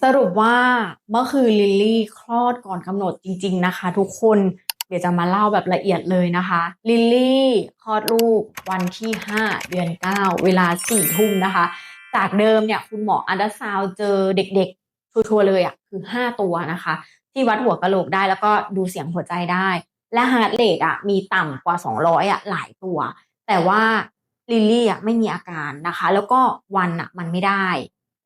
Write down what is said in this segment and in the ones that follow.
สรุปว่าเมื่อคืนลิลลี่คลอดก่อนกำหนดจริง ๆ นะคะ ทุกคนเดี๋ยวจะมาเล่าแบบละเอียดเลยนะคะลิลลี่คลอดลูกวันที่ 5 เดือน 9 เวลา4ทุ่มนะคะ จากเดิมเนี่ยคุณหมออันดาซาวเจอเด็กๆ ชัวร์เลยอะ่ะคือ 5 ตัวนะคะ ที่วัดหัวกะโหลกได้แล้วก็ดูเสียงหัวใจได้ และฮาร์ดเรทอะมีต่ำกว่า 200อะหลายตัว แต่ว่าลิลลี่อะไม่มีอาการนะคะ แล้วก็วันอะมันไม่ได้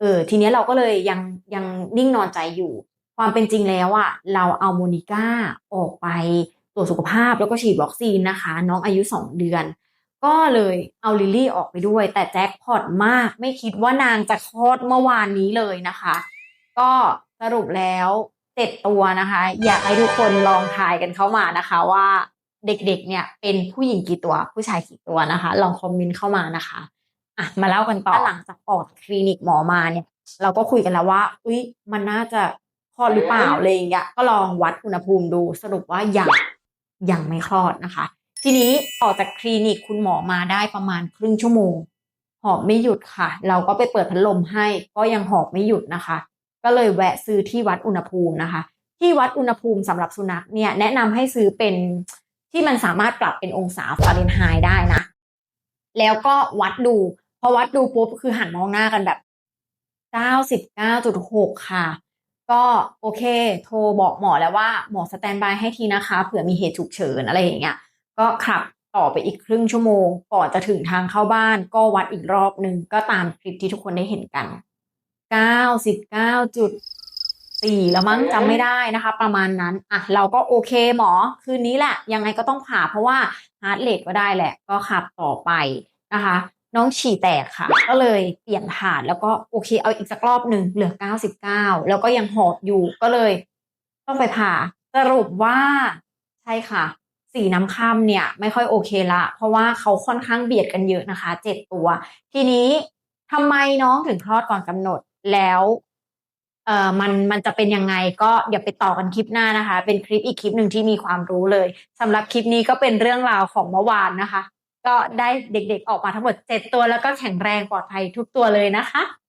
เออทีเนี้ยเราก็เลยยังยังนิ่งนอนใจอยู่ ความเป็นจริงแล้วอะเราเอาโมนิก้าออกไปตรวจสุขภาพแล้วก็ฉีดวัคซีนนะคะ น้องอายุ 2 เดือน ก็เลยเอาลิลลี่ออกไปด้วย แต่แจ็คพอตมากไม่คิดว่านางจะคลอดเมื่อวานนี้เลยนะคะ ก็สรุปแล้วเจ็ดตัวนะคะ อยากให้ทุกคนลองทายกันเข้ามานะคะว่าเด็กๆเนี่ยเป็นผู้หญิงกี่ตัวผู้ชายกี่ตัวนะคะ ลองคอมเมนต์เข้ามานะคะ อะมาเล่ากันต่อหลังจากออกคลินิกหมอมาเนี่ย เราก็คุยกันแล้วว่า อุ้ยมันน่าจะคลอดหรือเปล่าอะไรอย่างเงี้ยก็ลองวัดอุณหภูมิดูสรุปว่ายังยังไม่คลอดนะคะ ทีนี้ออกจากคลินิกคุณหมอมาได้ประมาณครึ่งชั่วโมง หอบไม่หยุดค่ะ เราก็ไปเปิดพัดลมให้ ก็ยังหอบไม่หยุดนะคะ ก็เลยแวะซื้อที่วัดอุณหภูมินะคะ ที่วัดอุณหภูมิสำหรับสุนัขเนี่ยแนะนำให้ซื้อเป็นที่มันสามารถปรับเป็นองศาฟาเรนไฮต์ได้นะ แล้วก็วัดดู พอวัดดูปุ๊บคือหันมองหน้ากันแบบ99.6ค่ะ ก็โอเค โทรบอกหมอแล้วว่าหมอสแตนบายให้ทีนะคะเผื่อมีเหตุฉุกเฉินอะไรอย่างเงี้ย ก็ขับต่อไปอีกครึ่งชั่วโมง ก่อนจะถึงทางเข้าบ้าน ก็วัดอีกรอบหนึ่งก็ตามคลิปที่ทุกคนได้เห็นกัน99.4แล้วมั้งจำไม่ได้นะคะ ประมาณนั้นอะเราก็โอเคหมอ คืนนี้แหละ ยังไงก็ต้องผ่าเพราะว่าฮาร์ดเรทก็ได้แหละ ก็ขับต่อไปนะคะ น้องฉี่แตกค่ะ ก็เลยเปลี่ยนผ่านแล้วก็โอเคเอาอีกสักรอบหนึ่งเหลือ 99 แล้วก็ยังหอบอยู่ก็เลย ต้องไปผ่าสรุปว่าใช่ค่ะ สีน้ำค่ำเนี่ย ไม่ค่อยโอเคละ เพราะว่าเขาค่อนข้างเบียดกันเยอะนะคะเจ็ดตัว ทีนี้ทำไมน้องถึงคลอดก่อนกำหนดแล้วเอ่อมันมันจะเป็นยังไงก็เดี๋ยวไปต่อกันคลิปหน้านะคะ เป็นคลิปอีกคลิปหนึ่งที่มีความรู้เลยสำหรับคลิปนี้ก็เป็นเรื่องราวของเมื่อวานนะคะ ก็ได้เด็กๆออกมาทั้งหมดเจ็ดตัวแล้วก็แข็งแรงปลอดภัยทุกตัวเลยนะคะ